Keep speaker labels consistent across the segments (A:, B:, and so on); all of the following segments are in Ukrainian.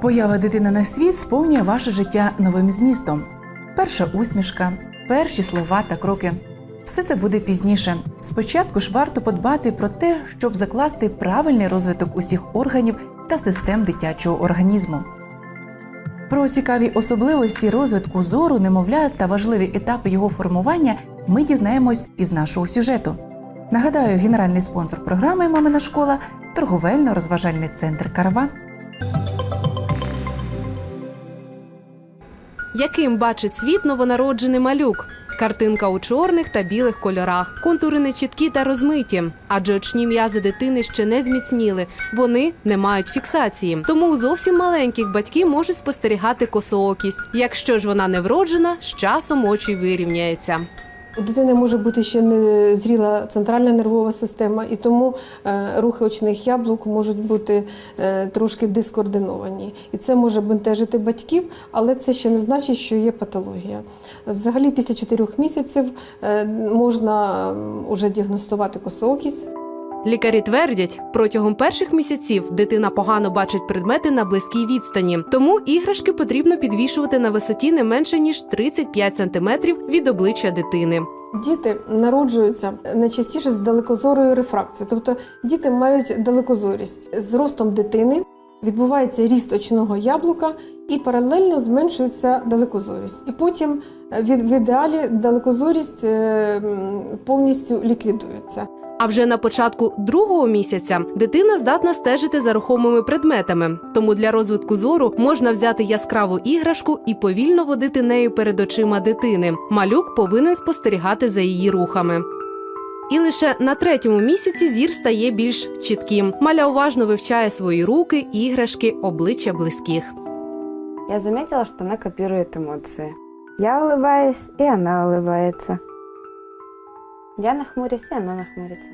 A: Поява дитини на світ сповнює ваше життя новим змістом. Перша усмішка, перші слова та кроки. Все це буде пізніше. Спочатку ж варто подбати про те, щоб закласти правильний розвиток усіх органів та систем дитячого організму. Про цікаві особливості розвитку зору немовля та важливі етапи його формування ми дізнаємось із нашого сюжету. Нагадаю, генеральний спонсор програми Мамина школа торговельно-розважальний центр Караван.
B: Яким бачить світ новонароджений малюк? Картинка у чорних та білих кольорах, контури нечіткі та розмиті, адже очні м'язи дитини ще не зміцніли, вони не мають фіксації. Тому у зовсім маленьких батьки можуть спостерігати косоокість. Якщо ж вона не вроджена, з часом очі вирівняються.
C: У дитини може бути ще не зріла центральна нервова система, і тому е, рухи очних яблук можуть бути е, трошки дискоординовані. І це може бентежити батьків, але це ще не значить, що є патологія. Взагалі, після 4 місяців е, можна вже діагностувати косоокість.
B: Лікарі твердять, протягом перших місяців дитина погано бачить предмети на близькій відстані, тому іграшки потрібно підвішувати на висоті не менше ніж 35 см від обличчя дитини.
C: Діти народжуються найчастіше з далекозорою рефракцією, тобто діти мають далекозорість. З ростом дитини відбувається ріст очного яблука і паралельно зменшується далекозорість. І потім е, в ідеалі далекозорість е, повністю ліквідується.
B: А вже на початку другого місяця дитина здатна стежити за рухомими предметами. Тому для розвитку зору можна взяти яскраву іграшку і повільно водити нею перед очима дитини. Малюк повинен спостерігати за її рухами. І лише на третьому місяці зір стає більш чітким. Маля уважно вивчає свої руки, іграшки, обличчя близьких.
D: Я заметила, что она копирует эмоции. Я улыбаюсь, и она улыбается. Я нахмурюсь, и она нахмурится.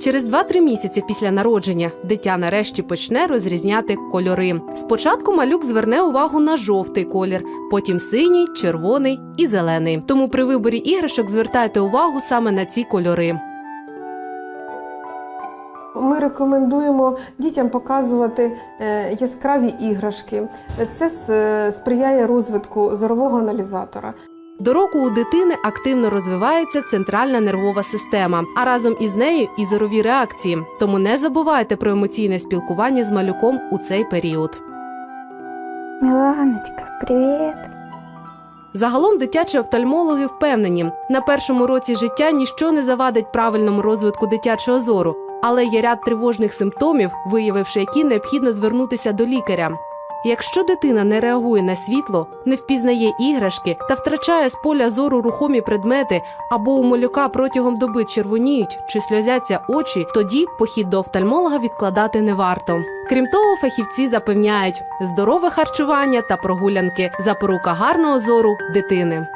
B: Через 2-3 місяці після народження дитя нарешті почне розрізняти кольори. Спочатку малюк зверне увагу на жовтий колір, потім синій, червоний і зелений. Тому при виборі іграшок звертайте увагу саме на ці кольори.
C: Ми рекомендуємо дітям показувати е, яскраві іграшки. Це сприяє розвитку зорового аналізатора.
B: До року у дитини активно розвивається центральна нервова система, а разом із нею і зорові реакції. Тому не забувайте про емоційне спілкування з малюком у цей період.
D: Миланочка, привет.
B: Загалом дитячі офтальмологи впевнені, на першому році життя ніщо не завадить правильному розвитку дитячого зору, але є ряд тривожних симптомів, виявивши які необхідно звернутися до лікаря. Якщо дитина не реагує на світло, не впізнає іграшки та втрачає з поля зору рухомі предмети, або у малюка протягом доби червоніють чи сльозяться очі, тоді похід до офтальмолога відкладати не варто. Крім того, фахівці запевняють, здорове харчування та прогулянки запорука гарного зору дитини.